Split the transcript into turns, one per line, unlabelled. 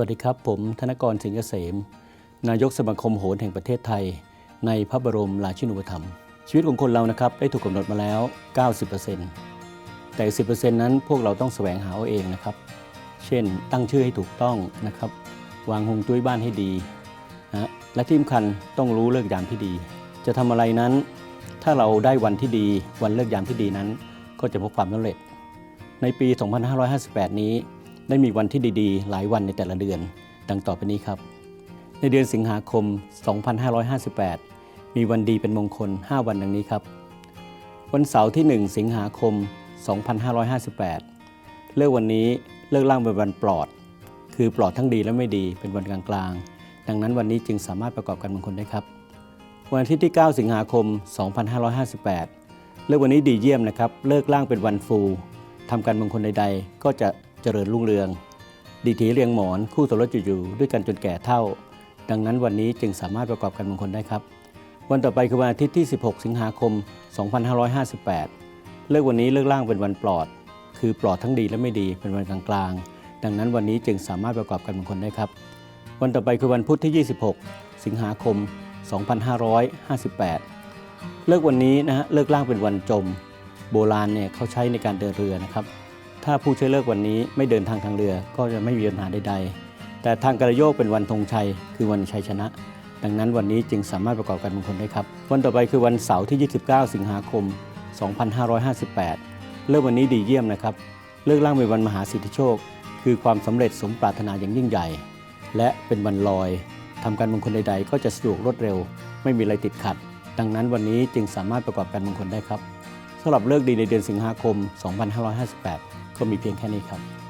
วัสดีครับ ผมธนกรสิงห์เกษม นายกสมาคมโหรแห่งประเทศไทย ในพระบรมราชินูปถัมภ์ชีวิตของคนเรานะครับได้ถูกกำหนดมาแล้ว 90%แต่ 10%นั้นพวกเราต้องแสวงหาเอาเองนะครับ เช่น ตั้งชื่อให้ถูกต้องนะครับ วางฮวงจุ้ยบ้านให้ดีนะและที่สำคัญต้องรู้เลิกยามที่ดี จะทำอะไรนั้น ถ้าเราได้วันที่ดีวันเลิกยามที่ดีนั้น ก็จะพบความสำเร็จ ในปี 2558 นี้ ได้มีวันที่ดีๆ หลายวันในแต่ละเดือน ดังต่อไปนี้ครับ ในเดือนสิงหาคม 2558 มีวันดีเป็นมงคล 5 วันดังนี้ครับ วันเสาร์ที่ 1 สิงหาคม 2558 เลิกวันนี้เลิกล่างเป็นวันปลอด คือปลอดทั้งดีและไม่ดีเป็นวันกลางๆ ดังนั้นวันนี้จึงสามารถประกอบการมงคลได้ครับ วันอาทิตย์ที่ 9 สิงหาคม 2558 เลิกวันนี้ดีเยี่ยมนะครับ เลิกล่างเป็นวันฟูทำการมงคลใด ๆ ก็จะ เจริญรุ่งเรือง ดีถีเรียงหมอนคู่สมรสอยู่ด้วยกันจนแก่เท่า ดังนั้นวันนี้จึงสามารถประกอบการมงคลได้ครับ วันต่อไปคือวันอาทิตย์ที่ 16 สิงหาคม 2558 เลิกวันนี้เลิกล่างเป็นวันปลอด คือปลอดทั้งดีและไม่ดีเป็นวันกลางๆ ดังนั้นวันนี้จึงสามารถประกอบการมงคลได้ครับ วันต่อไปคือวันพุธที่ 26 สิงหาคม 2558 เลิกวันนี้นะฮะเลิกล่างเป็นวันจม โบราณเนี่ยเขาใช้ในการเดินเรือนะครับ ถ้าผู้ใช้เลิกวันนี้ไม่เดินทางทางเรือก็จะไม่มีปัญหาใดๆ แต่ทางกระโยกเป็นวันธงชัย คือวันชัยชนะ ดังนั้นวันนี้จึงสามารถประกอบการมงคลได้ครับ วันต่อไปคือวันเสาร์ที่ 29 สิงหาคม 2558 เลิกวันนี้ดีเยี่ยมนะครับ เลิกล่างเป็นวันมหาสิทธิโชค คือความสำเร็จสมปรารถนาอย่างยิ่งใหญ่ และเป็นวันลอยทำการมงคลใด ๆ ก็จะสะดวกรวดเร็ว ไม่มีอะไรติดขัด ดังนั้นวันนี้จึงสามารถประกอบการมงคลได้ครับสำหรับเลิกดีในเดือนสิงหาคม 2558 ก็มีเพียงแค่นี้ครับ